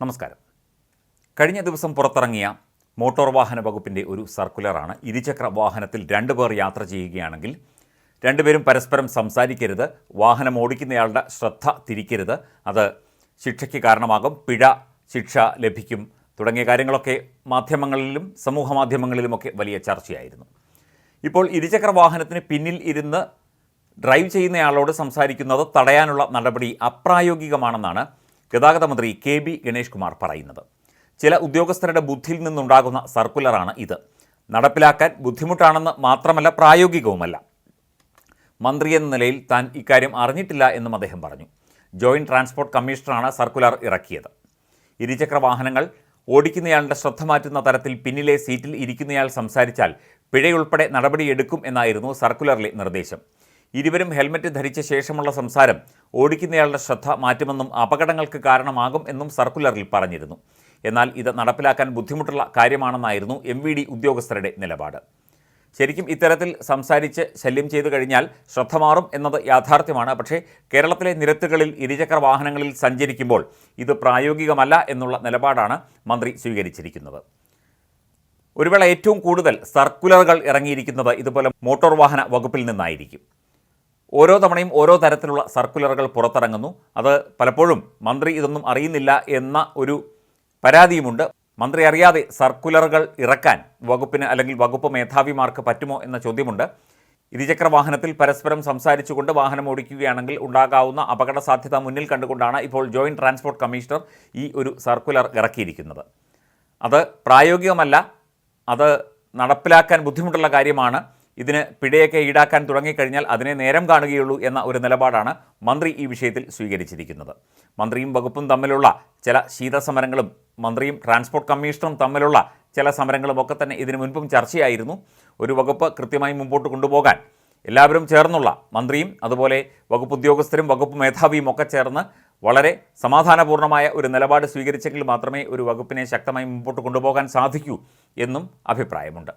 നമസ്കാരം. കഴിഞ്ഞ ദിവസം പുറത്തിറങ്ങിയ മോട്ടോർ വാഹന വകുപ്പിന്റെ ഒരു സർക്കുലറാണ് ഇരുചക്ര വാഹനത്തിൽ രണ്ടുപേർ യാത്ര ചെയ്യുകയാണെങ്കിൽ രണ്ടുപേരും പരസ്പരം സംസാരിക്കരുത് വാഹനം ഓടിക്കുന്നയാളുടെ ശ്രദ്ധ തിരിക്കരുത് അത് ശിക്ഷയ്ക്ക് കാരണമാകും പിഴ ശിക്ഷ ലഭിക്കും തുടങ്ങിയ കാര്യങ്ങളൊക്കെ മാധ്യമങ്ങളിലും സമൂഹ മാധ്യമങ്ങളിലുമൊക്കെ വലിയ ചർച്ചയായിരുന്നു. ഇപ്പോൾ ഇരുചക്ര വാഹനത്തിന് പിന്നിൽ ഇരുന്ന് ഡ്രൈവ് ചെയ്യുന്നയാളോട് സംസാരിക്കുന്നത് തടയാനുള്ള നടപടി അപ്രായോഗികമാണെന്നാണ് ഗതാഗത മന്ത്രി കെ ബി ഗണേഷ് കുമാർ പറയുന്നത്. ചില ഉദ്യോഗസ്ഥരുടെ ബുദ്ധിയിൽ നിന്നുണ്ടാകുന്ന സർക്കുലറാണ് ഇത്. നടപ്പിലാക്കാൻ ബുദ്ധിമുട്ടാണെന്ന് മാത്രമല്ല പ്രായോഗികവുമല്ല. മന്ത്രി എന്ന നിലയിൽ താൻ ഇക്കാര്യം അറിഞ്ഞിട്ടില്ല എന്നും അദ്ദേഹം പറഞ്ഞു. ജോയിന്റ് ട്രാൻസ്പോർട്ട് കമ്മീഷണറാണ് സർക്കുലർ ഇറക്കിയത്. ഇരുചക്ര വാഹനങ്ങൾ ഓടിക്കുന്നയാളുടെ ശ്രദ്ധ മാറ്റുന്ന തരത്തിൽ പിന്നിലെ സീറ്റിൽ ഇരിക്കുന്നയാൾ സംസാരിച്ചാൽ പിഴയുൾപ്പെടെ നടപടിയെടുക്കും എന്നായിരുന്നു സർക്കുലറിലെ നിർദ്ദേശം. ഇരുവരും ഹെൽമറ്റ് ധരിച്ച ശേഷമുള്ള സംസാരം ഓടിക്കുന്നയാളുടെ ശ്രദ്ധ മാറ്റുമെന്നും അപകടങ്ങൾക്ക് കാരണമാകും എന്നും സർക്കുലറിൽ പറഞ്ഞിരുന്നു. എന്നാൽ ഇത് നടപ്പിലാക്കാൻ ബുദ്ധിമുട്ടുള്ള കാര്യമാണെന്നായിരുന്നു എം ഉദ്യോഗസ്ഥരുടെ നിലപാട്. ശരിക്കും ഇത്തരത്തിൽ സംസാരിച്ച് ശല്യം ചെയ്തു കഴിഞ്ഞാൽ ശ്രദ്ധ മാറും എന്നത് യാഥാർത്ഥ്യമാണ്. പക്ഷേ കേരളത്തിലെ നിരത്തുകളിൽ ഇരുചക്ര വാഹനങ്ങളിൽ സഞ്ചരിക്കുമ്പോൾ ഇത് പ്രായോഗികമല്ല എന്നുള്ള നിലപാടാണ് മന്ത്രി സ്വീകരിച്ചിരിക്കുന്നത്. ഒരുവേള ഏറ്റവും കൂടുതൽ സർക്കുലറുകൾ ഇറങ്ങിയിരിക്കുന്നത് ഇതുപോലെ മോട്ടോർ വാഹന വകുപ്പിൽ നിന്നായിരിക്കും. ഓരോ തവണയും ഓരോ തരത്തിലുള്ള സർക്കുലറുകൾ പുറത്തിറങ്ങുന്നു. അത് പലപ്പോഴും മന്ത്രി ഇതൊന്നും അറിയുന്നില്ല എന്ന ഒരു പരാതിയുമുണ്ട്. മന്ത്രി അറിയാതെ സർക്കുലറുകൾ ഇറക്കാൻ വകുപ്പിന് അല്ലെങ്കിൽ വകുപ്പ് മേധാവിമാർക്ക് പറ്റുമോ എന്ന ചോദ്യമുണ്ട്. ഇരുചക്ര വാഹനത്തിൽ പരസ്പരം സംസാരിച്ചുകൊണ്ട് വാഹനം ഓടിക്കുകയാണെങ്കിൽ ഉണ്ടാകാവുന്ന അപകട സാധ്യത മുന്നിൽ കണ്ടുകൊണ്ടാണ് ഇപ്പോൾ ജോയിന്റ് ട്രാൻസ്പോർട്ട് കമ്മീഷണർ ഈ ഒരു സർക്കുലർ ഇറക്കിയിരിക്കുന്നത്. അത് പ്രായോഗികമല്ല അത് നടപ്പിലാക്കാൻ ബുദ്ധിമുട്ടുള്ള കാര്യമാണ്. ഇതിന് പിഴയൊക്കെ ഈടാക്കാൻ തുടങ്ങിക്കഴിഞ്ഞാൽ അതിനെ നേരം കാണുകയുള്ളൂ എന്ന ഒരു നിലപാടാണ് മന്ത്രി ഈ വിഷയത്തിൽ സ്വീകരിച്ചിരിക്കുന്നത്. മന്ത്രിയും വകുപ്പും തമ്മിലുള്ള ചില ശീതസമരങ്ങളും മന്ത്രിയും ട്രാൻസ്പോർട്ട് കമ്മീഷണറും തമ്മിലുള്ള ചില സമരങ്ങളും ഒക്കെ തന്നെ ഇതിനു മുൻപും ചർച്ചയായിരുന്നു. ഒരു വകുപ്പ് കൃത്യമായി മുമ്പോട്ട് കൊണ്ടുപോകാൻ എല്ലാവരും ചേർന്നുള്ള മന്ത്രിയും അതുപോലെ വകുപ്പ് ഉദ്യോഗസ്ഥരും വകുപ്പ് മേധാവിയും ഒക്കെ ചേർന്ന് വളരെ സമാധാനപൂർണമായ ഒരു നിലപാട് സ്വീകരിച്ചെങ്കിൽ മാത്രമേ ഒരു വകുപ്പിനെ ശക്തമായി മുമ്പോട്ട് കൊണ്ടുപോകാൻ സാധിക്കൂ എന്നും അഭിപ്രായമുണ്ട്.